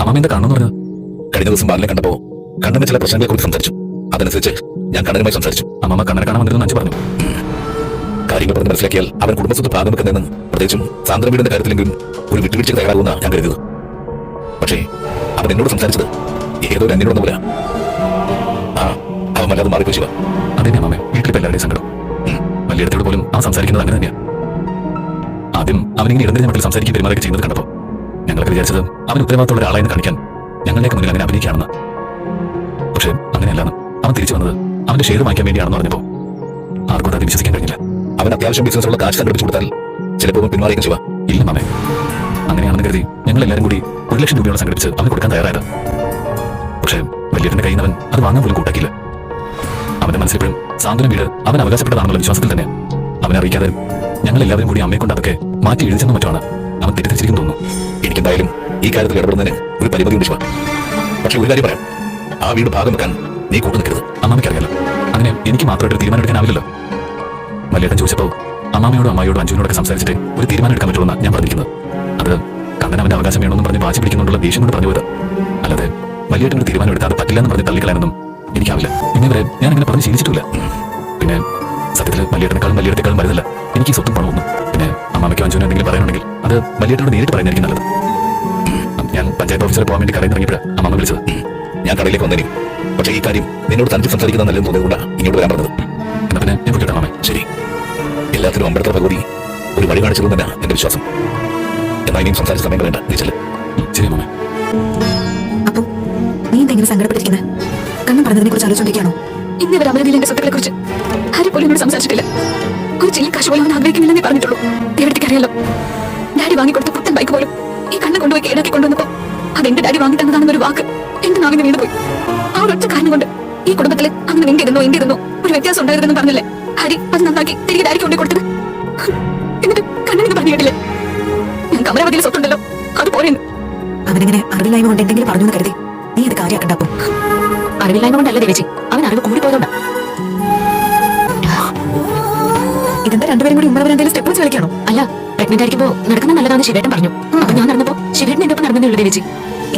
അമ്മാമ എന്താ കാണുന്നു പറഞ്ഞത്? കഴിഞ്ഞ ദിവസം ബാലിനെ കണ്ടപ്പോ കണ്ണന്റെ ചില പ്രശ്നങ്ങളെ കുറിച്ച് സംസാരിച്ചു. അതനുസരിച്ച് ഞാൻ കണ്ണനുമായി സംസാരിച്ചു. അമ്മമ്മ കണ്ണനെ കാണാൻ വന്നിരുന്നു അഞ്ചു പറഞ്ഞു. കാര്യങ്ങൾ പറഞ്ഞ് മനസ്സിലാക്കിയാൽ അവൻ കുടുംബസ്വത്ത് ഭാഗം വെക്കുന്നതെന്ന് പ്രത്യേകിച്ചും സാന്ദ്ര വീടിന്റെ കാര്യത്തിലെങ്കിലും ഒരു വിട്ടുവീഴ്ച തയ്യാറാകുമെന്ന ഞാൻ കരുതുന്നു പക്ഷേ അവൻ എന്നോട് സംസാരിച്ചത് ഏതോ ഒരു പോലെ ആ അവൻ വല്ലാതെ മാറിപ്പോയി ശിവ. അതെ അമ്മമ്മ വീട്ടിലിപ്പോ എല്ലാവരുടെയും സങ്കടം. വലിയ വലിയടത്തോട് പോലും അവൻ സംസാരിക്കുന്നത് അങ്ങനെ തന്നെയാണ് ആദ്യം അവനിങ്ങനെ ഇടന്നിരുന്ന മട്ടിൽ സംസാരിക്കും പെരുമാറുകയും ചെയ്യുന്നത് കണ്ടപ്പോൾ ഞങ്ങളൊക്കെ വിചാരിച്ചത് അവൻ ഉത്തരവാദിത്തമുള്ള ഒരാളായെന്ന് കാണിക്കാൻ ഞങ്ങളുടെയൊക്കെ മുന്നിൽ അങ്ങനെ അഭിനയിക്കുകയാണെന്ന്. പക്ഷേ അങ്ങനെയല്ലാന്ന് അവൻ തിരിച്ചു വന്നത് അവന്റെ ഷെയർ വാങ്ങിക്കാൻ വേണ്ടിയാണെന്ന് പറഞ്ഞപ്പോ ആർക്കും അത് വിശ്വസിക്കാൻ കഴിഞ്ഞില്ല. അവൻ അത്യാവശ്യം ബിസിനസ് ഉള്ള കാശ് സംഘടിപ്പിച്ചു കൊടുത്താൽ ചിലപ്പോൾ പിന്മാറിയേക്കും ശിവ ഇല്ല മാമേ. അങ്ങനെയാണെന്ന് കരുതി ഞങ്ങൾ എല്ലാവരും കൂടി ഒരു ലക്ഷം രൂപയോളം സംഘടിപ്പിച്ച് അവന് കൊടുക്കാൻ തയ്യാറായത്. പക്ഷേ വലിയവന്റെ കയ്യിൽ അവൻ അത് വാങ്ങാൻ പോലും കൂട്ടാക്കില്ല അവന്റെ മനസ്സിലെപ്പോഴും സാന്ത്വന വീട് അവൻ അവകാശപ്പെട്ടതാണെന്നുള്ള വിശ്വാസത്തിൽ തന്നെ. അവനെ അറിയിക്കാതെ ഞങ്ങൾ എല്ലാവരും കൂടി അമ്മയെ കൊണ്ട് അതൊക്കെ മാറ്റി എഴുതിച്ചെന്ന് മറ്റുമാണ് അവൻ തെറ്റിദ്ധരിച്ചിരിക്കുന്നു തോന്നുന്നു. എനിക്കെന്തായാലും ഈ കാര്യത്തിൽ ഇടപെടുന്നതിന് ഒരു പരിമിതി ഉണ്ട് ശിവ. പക്ഷെ ഒരു കാര്യം പറയാം. ആ വീട് ഭാഗം വെക്കാൻ നീ കൂട്ടു നിൽക്കരുത്. അമ്മാമയ്ക്കറിയാലോ അങ്ങനെ എനിക്ക് മാത്രമായിട്ട് തീരുമാനം എടുക്കാനാവില്ലല്ലോ വലിയേട്ടൻ ചോദിച്ചപ്പോൾ അമ്മാമയോടും അമ്മായിയോടും അഞ്ജുവിനോടൊക്കെ സംസാരിച്ചിട്ട് ഒരു തീരുമാനം എടുക്കാൻ പറ്റുമെന്ന് ഞാൻ പറഞ്ഞിരിക്കുന്നത്. അത് കണ്ണൻ അവന്റെ അവകാശം വേണമെന്ന് പറഞ്ഞ് വാശി പിടിക്കുന്നുള്ള ദേഷ്യം കൊണ്ട് പറഞ്ഞു പോയത് അല്ലാതെ വലിയേട്ടൻ ഒരു തീരുമാനം എടുത്താൽ അത് പറ്റില്ലെന്ന് പറഞ്ഞ് തള്ളിക്കളയാനൊന്നും എനിക്കാവില്ല. ഇന്നേ വരെ ഞാൻ അങ്ങനെ പറഞ്ഞ് ശീലിച്ചിട്ടില്ല പിന്നെ സത്യത്തിൽ വലിയേട്ടനേക്കാളും വലിയേട്ടേക്കാളും വരുന്നില്ല എനിക്ക് സ്വത്തും പണമൊന്നും പിന്നെ അഞ്ചു എന്തെങ്കിലും പറയാനുണ്ടെങ്കിൽ അത് വലിയേട്ടനോട് നേരിട്ട് പറയുന്നതായിരിക്കും നല്ലത്. ഞാൻ പഞ്ചായത്ത് ഓഫീസറെ പോകാൻ വേണ്ടി കടയിൽ ഇറങ്ങിയപ്പോഴാണ് അമ്മ വിളിച്ചത്. ഞാൻ കടയിലേക്ക് വന്നേനി. പക്ഷേ ഈ കാര്യം നിന്നോട് തനിച്ച് സംസാരിക്കുന്ന നല്ലത് തോന്നിയതുകൊണ്ടാണ് ഇങ്ങോട്ട് വരാൻ പറഞ്ഞത്. എന്നാ പിന്നെ ഞാൻ പോയിട്ടാ അമ്മേ ശരി. എല്ലാത്തിനും അമ്പലത്തെ ഭഗവതി ഒരു വഴി കാണിച്ചത് തന്നെയാണ് എന്റെ വിശ്വാസം. എന്നാൽ ഇനിയും സംസാരിച്ച സമയം വേണ്ട നീ ചെല്ല്. ശരി അമ്മേ അപ്പൊ നീ എന്തെങ്കിലും സങ്കടപ്പെട്ടിരിക്കുന്നത് കണ്ണൻ പറഞ്ഞതിനെ കുറിച്ച് ആലോചിച്ചോണ്ടിരിക്കുകയാണോ? ഇന്ന് ഇവർ എന്റെ സ്വത്തുക്കളെ കുറിച്ച് ആരും പോലും എന്നോട് സംസാരിച്ചിട്ടില്ല. ഒരു ചില്ലി കാശ് പോലും അവൻ ആഗ്രഹിക്കുന്നില്ലെന്നേ പറഞ്ഞിട്ടുള്ളൂ. എവിടത്തേക്ക് അറിയാലോ. ഡാഡി വാങ്ങിക്കൊടുത്ത പുത്തൻ ബൈക്ക് പോലും ഈ കണ്ണ് കൊണ്ടുപോയി കേടാക്കി കൊണ്ടുവന്നപ്പോ അത് എന്റെ ഡാഡി വാങ്ങി തന്നതാണെന്നൊരു വാക്ക് എന്റെ നാവിന് വീണുപോയി ആ ഒരൊറ്റ കാരണം കൊണ്ട് ഈ കുടുംബത്തിലെ അങ്ങനെ നിന്റെ ഇരുന്നോ എന്റെ ഇരുന്നോ ഒരു വ്യത്യാസം ഉണ്ടായിരുന്നെന്ന് പറഞ്ഞല്ലേ? ഹരി അത് നന്നാക്കി തിരികെ ഡാഡിക്ക് കൊണ്ടു കൊടുത്തത്. എന്നിട്ട് കണ്ണിന് പറഞ്ഞു കേട്ടില്ലേ? ഞങ്ങൾക്ക് അമരാവതിയിൽ സ്വത്തുണ്ടല്ലോ അത് പോരെന്ന് അവനിങ്ങനെ അറിവില്ലായ്മ കൊണ്ട് എന്തെങ്കിലും പറഞ്ഞു കരുതി. നീ അത് കാര്യം അറിവില്ലായ്മ കൊണ്ടല്ല ദേവിച്ചി അവൻ അറിവ് കൂടിപ്പോയതുകൊണ്ടാ. ഇതെന്താ രണ്ടുപേരും കൂടി ഉമ്മറവർ എന്തെങ്കിലും സ്റ്റെപ്പ് വെച്ച് കളിക്കാണോ? അല്ല പ്രഗ്നന്റ് ആയിരിക്കുമ്പോ നടക്കുന്ന നല്ലതാന്ന് ശിവേട്ടൻ പറഞ്ഞു. അപ്പൊ ഞാൻ നടന്നപ്പോ ശിവേട്ടൻ എന്റെ ഒപ്പം നടന്നേ ഉള്ളൂ ദേവേച്ചി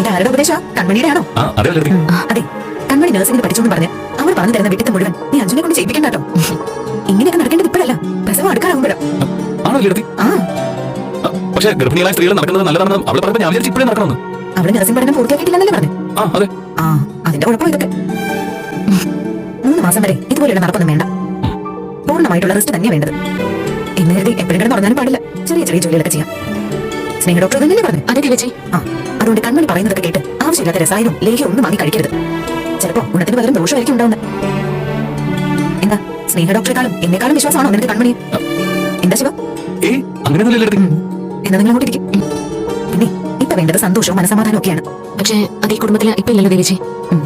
ഇത് ആരുടെ ഉപദേശ കൺമണിയുടെ ആണോ? ആ അതെ കൺമണി നഴ്സിംഗിന് പഠിച്ചോന്ന് പറഞ്ഞു അവർ പറഞ്ഞു തരുന്ന വിട്ടത്തെ മുഴുവൻ. നീ അഞ്ജുനെ കൊണ്ട് ചെയ്യിപ്പിക്കണ്ട കേട്ടോ ഇങ്ങനെയൊക്കെ നടക്കേണ്ടത് ഇപ്പോഴല്ല. പ്രസവം അടുക്കാറാകുമ്പോഴും പക്ഷേ ഗർഭിണികളായ സ്ത്രീകൾ നടക്കുന്നത് നല്ലതാണെന്ന് അവൾ പറഞ്ഞപ്പോൾ ഞാൻ വിചാരിച്ചു ഇപ്പോഴേ നടക്കണമെന്ന്. അവിടെ നഴ്സിംഗ് പഠനം പൂർത്തിയാക്കിയിട്ടില്ലെന്നല്ലേ പറഞ്ഞു? ആ അതെ. ആ അതിന്റെ കുഴപ്പം ഇതൊക്കെ. മൂന്ന് മാസം വരെ ഇതുപോലെയുള്ള നടപ്പൊന്നും വേണ്ട. പൂർണമായിട്ടുള്ള റെസ്റ്റ് തന്നെ വേണ്ടത്. എന്ന് കരുതി എപ്പോഴും കിടന്ന് ഉറങ്ങാനും പാടില്ല. ചെറിയ ചെറിയ ജോലികളൊക്കെ ചെയ്യാം. സ്നേഹ ഡോക്ടർ തന്നെ പറഞ്ഞു? അതെ ദേവേച്ചി ആ അതുകൊണ്ട് കൺമണി പറയുന്നതൊക്കെ കേട്ട് ആവശ്യമില്ലാത്ത രസായനം ലേഹ്യം ഒന്നും വാങ്ങി കഴിക്കരുത്. ചിലപ്പോ ഗുണത്തിന് പകരം ദോഷമായിരിക്കും ഉണ്ടാവുന്നത്. എന്താ? സ്നേഹ ഡോക്ടറെക്കാളും എന്നെക്കാളും വിശ്വാസമാണോ നിനക്ക് കൺമണി? എന്താ ശിവ? എന്നാ നിങ്ങൾ അങ്ങോട്ടിരിക്കും പിന്നെ ഇപ്പൊ വേണ്ടത് സന്തോഷവും മനസമാധാനവും ഒക്കെയാണ്. പക്ഷേ അത് ഈ കുടുംബത്തിൽ ഇപ്പൊ ഇല്ലല്ലോ ദേവിജി.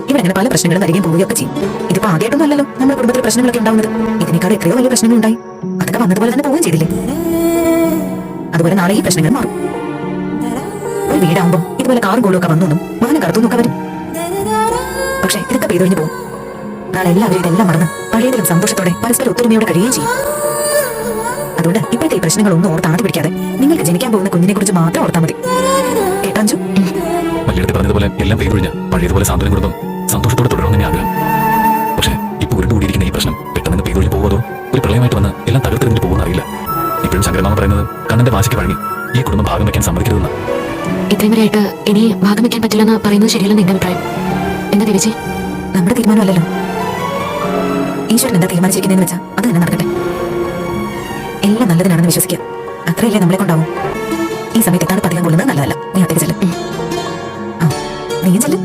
ഇവിടെ അങ്ങനെ പല പ്രശ്നങ്ങളും വരികയും പോവുകയൊക്കെ ചെയ്യും. ഇതിപ്പോ ആദ്യമായിട്ടൊന്നും അല്ലല്ലോ നമ്മുടെ കുടുംബത്തിൽ പ്രശ്നങ്ങളൊക്കെ ഉണ്ടാവുന്നത്. ഇതിനേക്കാൾ എത്രയോ വലിയ പ്രശ്നങ്ങൾ ഉണ്ടായി. അതൊക്കെ വന്നതുപോലെ തന്നെ പോവുകയും ചെയ്തില്ലേ? അതുപോലെ നാളെ ഈ പ്രശ്നങ്ങൾ മാറും. ഒരു വീടാകുമ്പോൾ ഇതുപോലെ കാറും കോളും ഒക്കെ വന്നൊന്നും വാഹനം കടത്തും ഒക്കെ വരും. പക്ഷെ ഇതൊക്കെ പെയ്തൊഴിഞ്ഞു പോകും നാളെ എല്ലാവരും ഇതെല്ലാം മറന്ന് പഴയതിലും സന്തോഷത്തോടെ പരസ്പരം ഒത്തൊരുമയോടെ കഴിയുകയും ചെയ്യും. അതുകൊണ്ട് ഇപ്പോഴത്തെ ഈ പ്രശ്നങ്ങളൊന്നും ഓർത്ത് പിടിക്കാതെ നിങ്ങൾക്ക് ജനിക്കാൻ പോകുന്ന കുഞ്ഞിനെ കുറിച്ച് മാത്രം ഓർത്താൽ മതി. കേട്ടാഞ്ചു വലിയടുത്ത് പറഞ്ഞതുപോലെ എല്ലാം പെയ്തൊഴിഞ്ഞ പഴയതുപോലെ സാന്ത്വനം കുടുംബം സന്തോഷത്തോടെ തുടരണമെന്ന് ആഗ്രഹം. പക്ഷേ ഇപ്പൊ ഉരുണ്ടുകൂടിയിരിക്കുന്ന ഈ പ്രശ്നം പെട്ടെന്ന് പെയ്തൊഴിഞ്ഞ് പോകുമോ ഒരു പ്രളയമായിട്ട് വന്ന് എല്ലാം തകർത്തെറിഞ്ഞ് പോകുമെന്ന് അറിയില്ല ഇപ്പോഴും ശങ്കരമാമ പറയുന്നത് കണ്ണന്റെ വാശിക്ക് വഴങ്ങി ഈ കുടുംബം ഭാഗം വെക്കാൻ സമ്മതിക്കരുതെന്ന്. ഇത്രയും വരെയായിട്ട് ഇനി ഭാഗം വെക്കാൻ പറ്റില്ലെന്ന് പറയുന്നത് ശരിയല്ലെന്ന് എന്റെ അഭിപ്രായം? എന്താ ദേവേച്ചി നമ്മുടെ തീരുമാനമല്ലല്ലോ. ഈശ്വരൻ എന്താ തീരുമാനിച്ചിരിക്കുന്നതെന്ന് വെച്ചാൽ അത് തന്നെ നടക്കട്ടെ. എല്ലാം നല്ലതിനാണെന്ന് വിശ്വസിക്കുക. അത്രയല്ലേ നമ്മളെ കൊണ്ടാവും. ഈ സമയത്ത് എത്താണ് പതിയാൻ കൊള്ളുന്നത് നല്ലതല്ല. നീ അത്തേക്ക് ചെല്ല്. നീ ചെല്ലു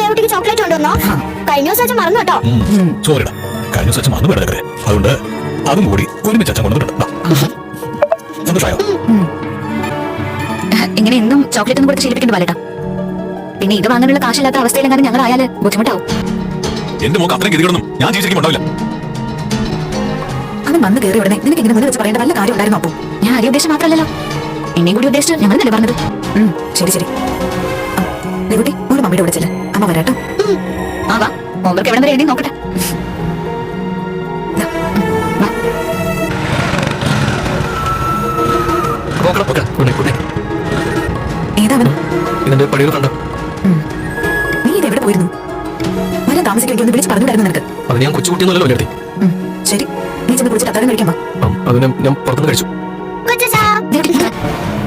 ദേവട്ടിക്ക് ചോക്ലേറ്റ് കൊണ്ടുവന്നോ? കഴിഞ്ഞ ദിവസം അച്ഛൻ മറന്നു കേട്ടോ. സോറിടാ കഴിഞ്ഞ ദിവസം മറന്നു അതുകൊണ്ട് അതും കൂടി ഒരുമിച്ച് അച്ഛൻ കൊണ്ടുവന്നിട്ടുണ്ട്. സന്തോഷമായോ? ഇങ്ങനെ എന്നും ചോക്ലേറ്റ് ഒന്നും കൊടുത്ത് ശീലിപ്പിക്കേണ്ട പാലേട്ടാ. പിന്നെ ഇത് വാങ്ങാനുള്ള കാശില്ലാത്ത അവസ്ഥയിലെങ്ങാനും ഞങ്ങൾ ആയാൽ ബുദ്ധിമുട്ടാവും. എന്റെ മോക്ക് അത്രയും ഗതികളൊന്നും ഞാൻ ജീവിച്ചിരിക്കും ഉണ്ടാവില്ല അവൻ വന്ന് കയറി ഉടനെ നിനക്ക് ഇങ്ങനെ മുന്നിൽ വെച്ച് പറയേണ്ട വല്ല കാര്യം ഉണ്ടായിരുന്നു അപ്പോ? ഞാൻ ആരെയും ഉദ്ദേശം മാത്രമല്ലല്ലോ. എന്നെയും കൂടി ഉദ്ദേശിച്ച് ഞങ്ങൾ തന്നെ പറഞ്ഞത്. ശരി ശരി. ആ, ദേവുട്ടി മോൾ മമ്മിയുടെ കൂടെ ചെല്ല്. അമ്മ വരാട്ടോ. ആവാ ഹോംവർക്ക് എവിടെ വരെ എഴുതി നോക്കട്ടെ. വാ. ഇതെന്റെ പടിയൊരു കണ്ട നീ ഇത് എവിടെ പോയിരുന്നു? വരാൻ താമസിക്കുമെങ്കിൽ ഒന്ന് വിളിച്ച് പറഞ്ഞുണ്ടായിരുന്നു നിനക്ക്. അത് ഞാൻ കൊച്ചുകുട്ടിയൊന്നുമല്ലോ വലിയ ഉം, ശരി. നീ ചെന്ന് കുറിച്ചിട്ട് അത്താഴം കഴിക്കാൻ അത് ഞാൻ പുറത്തുനിന്ന് കഴിച്ചു. കൊച്ചാ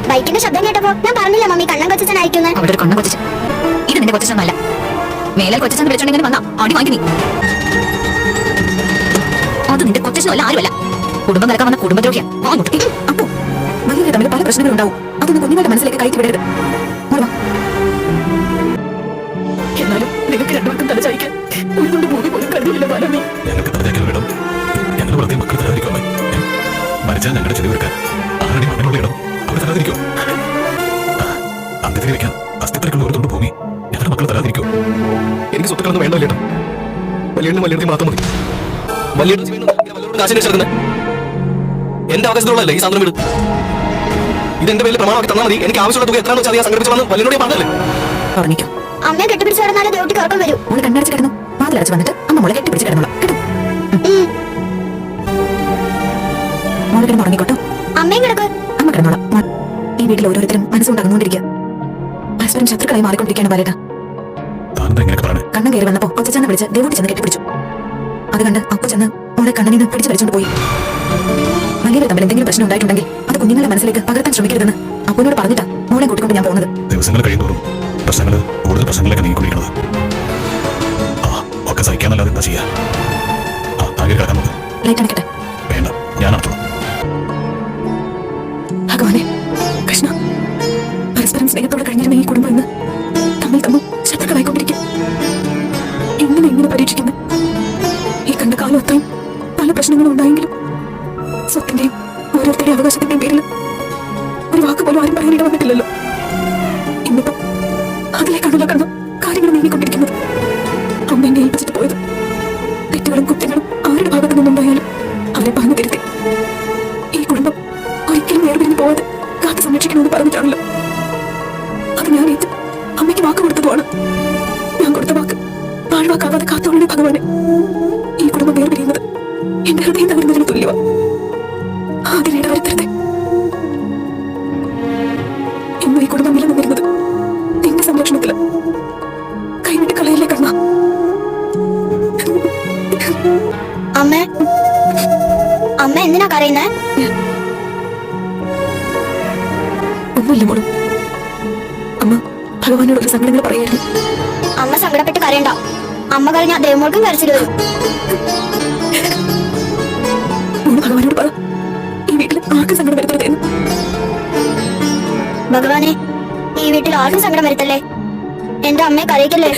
ബൈക്കിന്റെ ശബ്ദം കേട്ടപ്പോ ഞാൻ പറഞ്ഞില്ല മമ്മി കണ്ണൻ കൊച്ചനായിരിക്കുന്നു അവിടെ ഒരു കൊണ്ണ കൊച്ചു ഇത് നിന്റെ കൊച്ചനല്ല മേലെ കൊച്ചൻ വിളിച്ചോണ്ടെങ്കിൽ വന്നാ. അടി വാങ്ങി നീ. അത് നിന്റെ കൊച്ചനല്ല ആരുമല്ല. കുടുംബം കലക്കാൻ വന്ന കുടുംബദ്രോഹിയാ വാങ്ങോട്ട് അപ്പോ. വലിയ തമ്മിൽ പല പ്രശ്നങ്ങളുണ്ടാവും അതൊന്നും കുഞ്ഞുങ്ങളുടെ മനസ്സിലേക്ക് കയറ്റി വിടരുത്. മോൾ വാ. എന്നാലും നിങ്ങൾക്ക് രണ്ടുപേർക്കും തല മരിച്ചാൽ ഞങ്ങളുടെ ചെലവ് എടുക്കാൻ ആറടി മണ്ണിനുള്ള ഇടം. അവിടെ തരാതിരിക്കോ. അന്ത്യത്തിന് വെക്കാൻ അസ്ഥിത്രക്കുള്ള ഒരു തൊണ്ട് ഭൂമി. ഞങ്ങളുടെ മക്കൾ തരാതിരിക്കോ. എനിക്ക് സ്വത്തുക്കളൊന്നും വേണ്ട വലിയേട്ടൻ. വലിയേട്ടനും വലിയേട്ടനും മാത്രം മതി. വലിയേട്ടൻ എന്റെ അവകാശത്തിലുള്ളതല്ലേ ഈ സാധനം വീട്. ഇത് എന്റെ പേരിൽ പ്രമാണമാക്കി തന്നാൽ മതി. എനിക്ക് ആവശ്യമുള്ള തുക എത്രയാണെന്ന് വെച്ചാൽ സംഘടിപ്പിച്ച് വന്ന് വലിയോട് പറഞ്ഞല്ലേ ഉറങ്ങിക്കോ അമ്മയെ കെട്ടിപ്പിടിച്ച് കിടന്നാലേ ദേവട്ടി കുഴപ്പം വരൂ. മോൾ കണ്ണടച്ച് കിടന്നു. വാതിലടച്ച് വന്നിട്ട് അമ്മ മോളെ കെട്ടിപ്പിടിച്ച് കിടന്നോളാം. കേട്ടോ? മോളെ കിടന്ന് ഉറങ്ങിക്കോട്ടോ. അമ്മയും കിടക്ക്. അമ്മ കിടന്നോളാം. ഈ വീട്ടിൽ ഓരോരുത്തരും മനസ്സുകൊണ്ട് അകന്നുകൊണ്ടിരിക്കുക പരസ്പരം ശത്രുക്കളായി മാറിക്കൊണ്ടിരിക്കുകയാണ് ബാലേട്ട. കണ്ണം കയറി വന്നപ്പോ കൊച്ചെന്ന് വിളിച്ച് ദേവൂട്ടി ചെന്ന് കെട്ടിപ്പിടിച്ചു. അത് കണ്ട് അപ്പു ചെന്ന് മോളെ കണ്ണനിൽ നിന്ന് പിടിച്ചു വലിച്ചുകൊണ്ട് പോയി. വലിയവർ തമ്മിൽ എന്തെങ്കിലും പ്രശ്നം ഉണ്ടായിട്ടുണ്ടെങ്കിൽ അത് കുഞ്ഞുങ്ങളുടെ മനസ്സിലേക്ക് പകർത്താൻ ശ്രമിക്കരുതെന്ന് അപ്പുവിനോട് പറഞ്ഞിട്ടാ മോളെ കൂട്ടിക്കൊണ്ട് ഞാൻ പോകുന്നത്. ദിവസങ്ങൾ കഴിയുന്തോറും പ്രശ്നങ്ങൾ കൂടുതൽ പ്രശ്നങ്ങളിലേക്ക് നീങ്ങിക്കൊണ്ടിരിക്കുന്നത് ആ ഒക്കെ സഹിക്കാന്നല്ലാതെ എന്താ ചെയ്യാ? ലൈറ്റ് അണക്കട്ടെ. വേണ്ട ഞാൻ നടത്തുള്ളൂ സ്നേഹത്തോടെ കഴിഞ്ഞിരുന്ന ഈ കുടുംബം ഇന്ന് തമ്മിൽ തമ്മിൽ ശത്രുക്കളായിക്കൊണ്ടിരിക്കും എങ്ങനെ എങ്ങനെ പരീക്ഷിക്കുന്നു? ഈ കണ്ട കാലം അത്രയും പല പ്രശ്നങ്ങളും ഉണ്ടായെങ്കിലും സ്വത്തിന്റെയും ഓരോരുത്തരുടെ അവകാശത്തിന്റെയും പേരിൽ ഒരു വാക്ക് പോലും ആരും പറയാനിട വന്നിട്ടില്ലല്ലോ. ഇന്നിപ്പോ അതിലേക്കാണല്ലോ കടന്നു കാര്യങ്ങൾ നീങ്ങിക്കൊണ്ടിരിക്കുന്നത് അമ്മ എന്നെ ഏൽപ്പിച്ചിട്ട് പോയത് തെറ്റുകളും കുറ്റങ്ങളും ആരുടെ ഭാഗത്തു നിന്നുണ്ടായാലും അവരെ പറഞ്ഞു തിരുത്തി. ഈ കുടുംബം ഒരിക്കലും വേർപിരിഞ്ഞു പോകാതെ കാത്തു സംരക്ഷിക്കണമെന്ന് പറഞ്ഞിട്ടാണല്ലോ ഭഗവാനെ ഈ കുടുംബം വേർപിരിയുന്നത് എന്റെ ഹൃദയം തകരുന്നതിന് തുല്യമാ അതിനിട വരുത്തരുത് ഇന്ന് ഈ കുടുംബം നിലനിന്നിരുന്നത് നിന്റെ സംരക്ഷണത്തിൽ. കൈവിട്ട് കളയില്ലേ അമ്മ അമ്മ എന്തിനാ കരയുന്നേ? ഒന്നുമില്ല മോളും. അമ്മ ഭഗവാനോട് ഒരു സങ്കടങ്ങൾ പറയായിരുന്നു അമ്മ സങ്കടപ്പെട്ട് കരയണ്ട. അമ്മ കഴിഞ്ഞ ദേവമോൾക്കും കരച്ചിൽ വരും. ഭഗവാനോട് പറ. ഈ വീട്ടിൽ ആർക്കും സങ്കടം വരുത്തരുതെന്ന് ഭഗവാനെ ഈ വീട്ടിൽ ആർക്കും സങ്കടം വരുത്തല്ലേ? എന്റെ അമ്മയെ കരയിക്കല്ലേ?